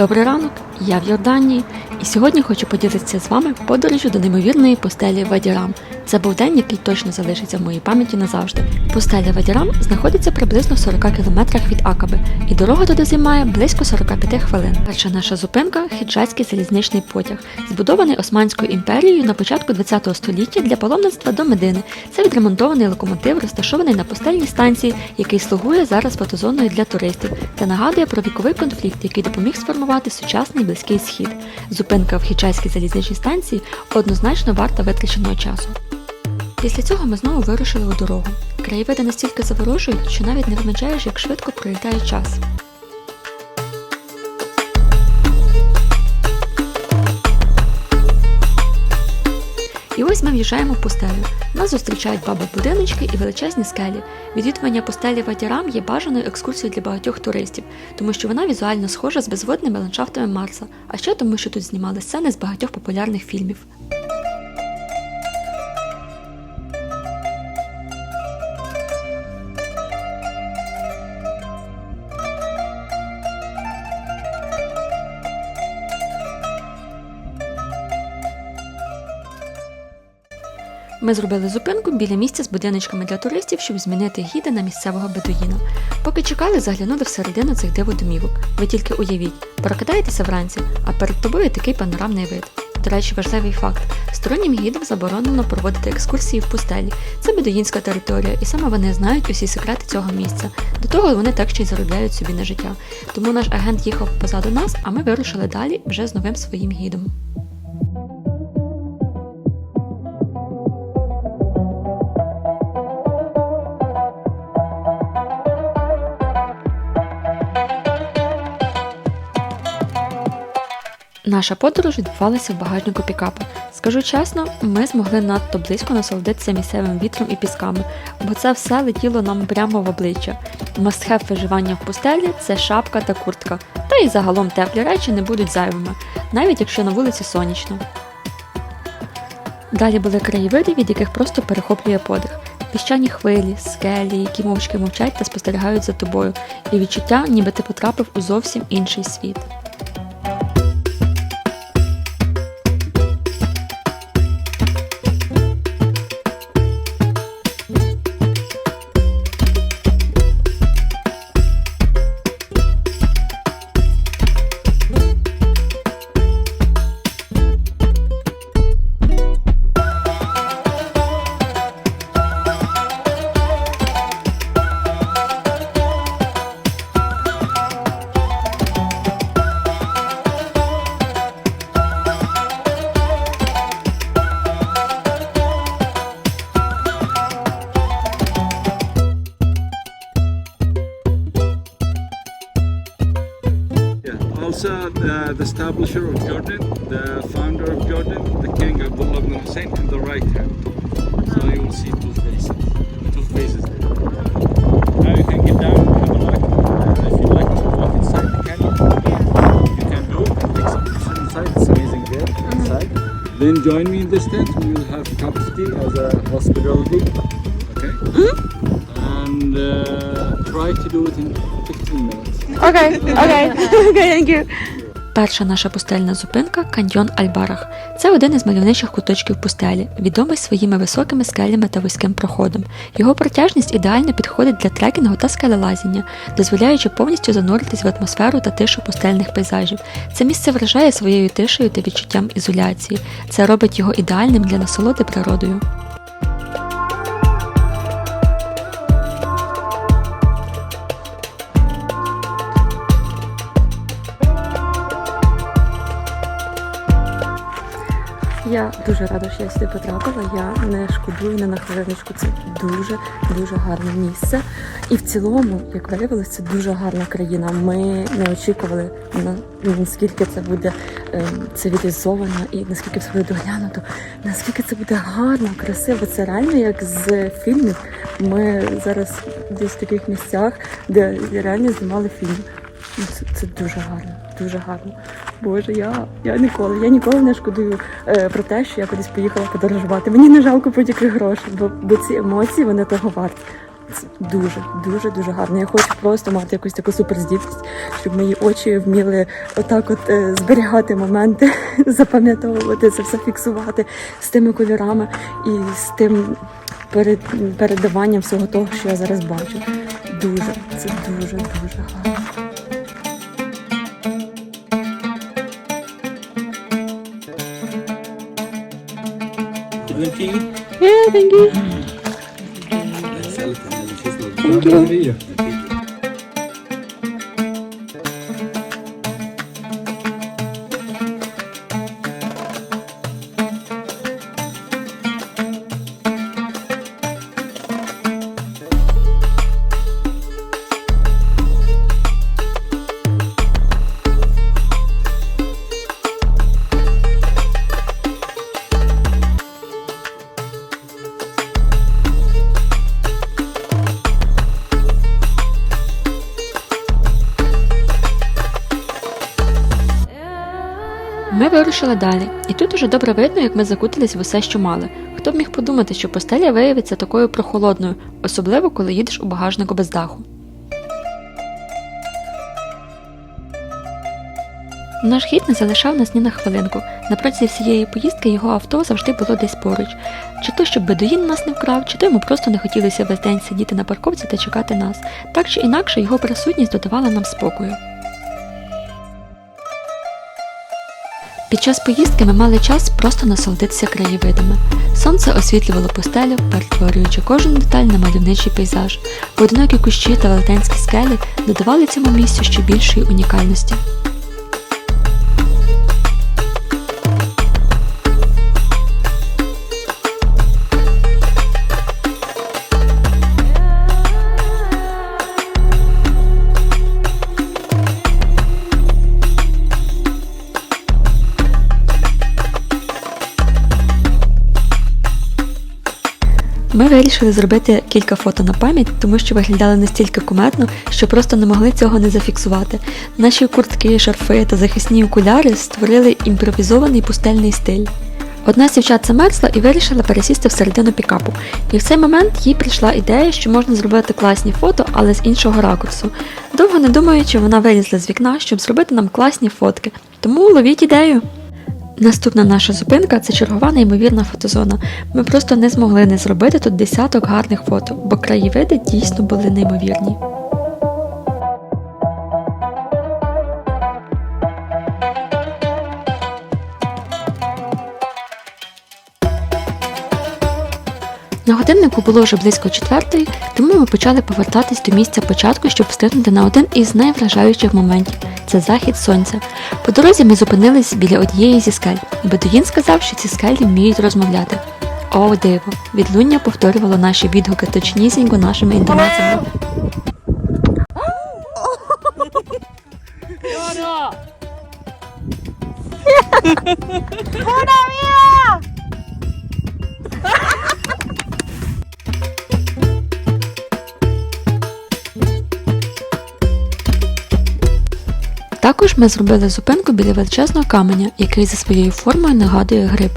Добрий ранок, я в Йорданії, і сьогодні хочу поділитися з вами подорожю до неймовірної пустелі Вадірам. Це був день, який точно залишиться в моїй пам'яті назавжди. Пустеля Вадірам знаходиться приблизно в 40 кілометрах від Акаби, і дорога туди займає близько 45 хвилин. Перша наша зупинка хіджацький залізничний потяг, збудований Османською імперією на початку ХХ століття для паломництва до Медини. Це відремонтований локомотив, розташований на пустельній станції, який слугує зараз фотозоною для туристів та нагадує про віковий конфлікт, який допоміг сформувати сучасний близький схід. Зупинка в хічайській залізничній станції однозначно варта витраченого часу. Після цього ми знову вирушили у дорогу. Краєвиди настільки заворожують, що навіть не вимічаєш, як швидко пролітає час. І ось ми в'їжджаємо в пустелю. Нас зустрічають баби будиночки і величезні скелі. Відвідування пустелі Вадірам є бажаною екскурсією для багатьох туристів, тому що вона візуально схожа з безводними ландшафтами Марса, а ще тому, що тут знімали сцени з багатьох популярних фільмів. Ми зробили зупинку біля місця з будиночками для туристів, щоб змінити гіда на місцевого бедуїна. Поки чекали, заглянули всередину цих диводомівок. Ви тільки уявіть, прокидаєтеся вранці, а перед тобою такий панорамний вид. До речі, важливий факт: стороннім гідам заборонено проводити екскурсії в пустелі. Це бедуїнська територія, і саме вони знають усі секрети цього місця. До того вони так ще й заробляють собі на життя. Тому наш агент їхав позаду нас, а ми вирушили далі вже з новим своїм гідом. Наша подорож відбувалася в багажнику пікапа. Скажу чесно, ми змогли надто близько насолодитися місцевим вітром і пісками, бо це все летіло нам прямо в обличчя. Мастхев виживання в пустелі це шапка та куртка, та й загалом теплі речі не будуть зайвими, навіть якщо на вулиці сонячно. Далі були краєвиди, від яких просто перехоплює подих. Піщані хвилі, скелі, які мовчки мовчать та спостерігають за тобою, і відчуття, ніби ти потрапив у зовсім інший світ. publisher of Jordan, the founder of Jordan, the king Abdullah ibn Hussein in the right hand. So you will see two faces. Two faces there. Now you can get down and have a look. Uh, if you like to walk inside the canyon, you can do it. Take some pictures inside. It's amazing there inside. Then join me in this tent. We will have a cup of tea as a hospitality. Okay. and uh, try to do it in 15 minutes. Okay. Okay. okay. Thank you. Перша наша пустельна зупинка каньйон Альбарах. Це один із мальовничих куточків пустелі, відомий своїми високими скелями та вузьким проходом. Його протяжність ідеально підходить для трекінгу та скелелазіння, дозволяючи повністю зануритись в атмосферу та тишу пустельних пейзажів. Це місце вражає своєю тишею та відчуттям ізоляції. Це робить його ідеальним для насолоди природою. Я дуже рада, що я сюди потрапила. Я не шкодую не на хвилиночку. Це дуже дуже гарне місце. І в цілому, як виявилося, це дуже гарна країна. Ми не очікували на наскільки це буде ем, цивілізовано і наскільки все буде доглянуто, наскільки це буде гарно, красиво. Це реально як з фільмів. Ми зараз десь в таких місцях, де реально знімали фільм. Ну, Це, це дуже гарно, дуже гарно. Боже, я, я ніколи, я ніколи не шкодую е, про те, що я кудись поїхала подорожувати. Мені не жалко будь-яких грошей, бо, бо ці емоції вони того варті. Це дуже, дуже, дуже гарно. Я хочу просто мати якусь таку суперздібність, щоб мої очі вміли отак от е, зберігати моменти, запам'ятовувати це все, фіксувати з тими кольорами і з тим перед, передаванням всього того, що я зараз бачу. Дуже, це дуже, дуже гарно. Yeah, thank you. Thank you. Вирушили далі, і тут уже добре видно, як ми закутались в усе, що мали. Хто б міг подумати, що постеля виявиться такою прохолодною, особливо коли їдеш у багажнику без даху. Наш гід не залишав нас ні на хвилинку. На протязі всієї поїздки його авто завжди було десь поруч. Чи то, щоб бедуїн нас не вкрав, чи то йому просто не хотілося весь день сидіти на парковці та чекати нас. Так чи інакше його присутність додавала нам спокою. Під час поїздки ми мали час просто насолодитися краєвидами. Сонце освітлювало пустелю, перетворюючи кожну деталь на мальовничий пейзаж. Одинокі кущі та велетенські скелі додавали цьому місцю ще більшої унікальності. Вирішили зробити кілька фото на пам'ять, тому що виглядали настільки кумедно, що просто не могли цього не зафіксувати. Наші куртки, шарфи та захисні окуляри створили імпровізований пустельний стиль. Одна з дівчат замерзла і вирішила пересісти всередину пікапу. І в цей момент їй прийшла ідея, що можна зробити класні фото, але з іншого ракурсу. Довго не думаючи, вона вилізла з вікна, щоб зробити нам класні фотки. Тому ловіть ідею. Наступна наша зупинка це чергова неймовірна фотозона. Ми просто не змогли не зробити тут десяток гарних фото, бо краєвиди дійсно були неймовірні. На годиннику було вже близько четвертої, тому ми почали повертатись до місця початку, щоб встигнути на один із найвражаючих моментів це захід сонця. По дорозі ми зупинились біля однієї зі скель. Бедуїн сказав, що ці скелі вміють розмовляти. О, диво! Відлуння повторювало наші відгуки точнісінько нашими інтонаціями. Також ми зробили зупинку біля величезного каменя, який за своєю формою нагадує гриб.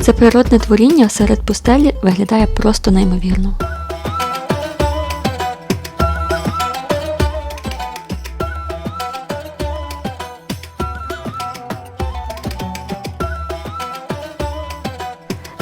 Це природне творіння серед пустелі виглядає просто неймовірно.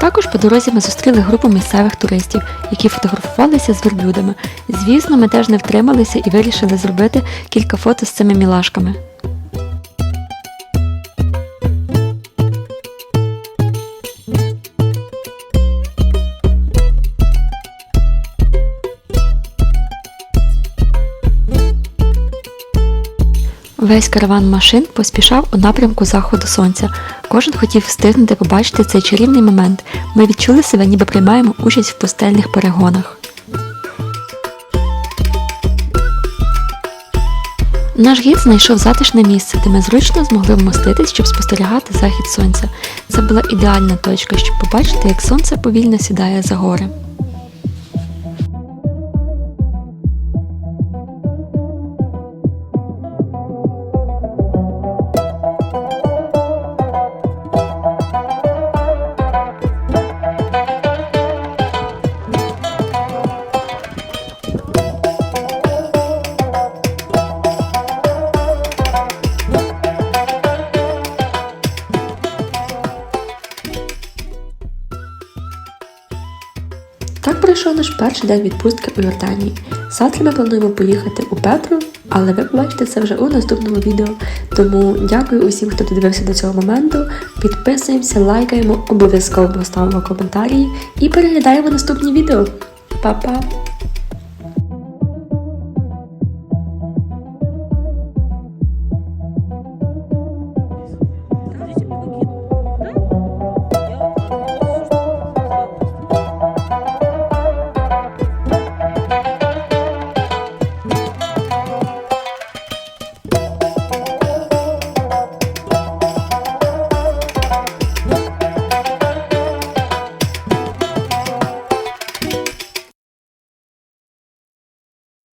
Також по дорозі ми зустріли групу місцевих туристів, які фотографувалися з верблюдами. Звісно, ми теж не втрималися і вирішили зробити кілька фото з цими мілашками. Весь караван машин поспішав у напрямку заходу сонця. Кожен хотів встигнути побачити цей чарівний момент. Ми відчули себе, ніби приймаємо участь в пустельних перегонах. Наш гід знайшов затишне місце, де ми зручно змогли вмоститись, щоб спостерігати захід сонця. Це була ідеальна точка, щоб побачити, як сонце повільно сідає за гори. Пройшов наш перший день відпустки у Йорданії. Завтра ми плануємо поїхати у Петру, але ви побачите це вже у наступному відео. Тому дякую усім, хто додивився до цього моменту. Підписуємося, лайкаємо, обов'язково ставимо коментарі і переглядаємо наступні відео. Па-па!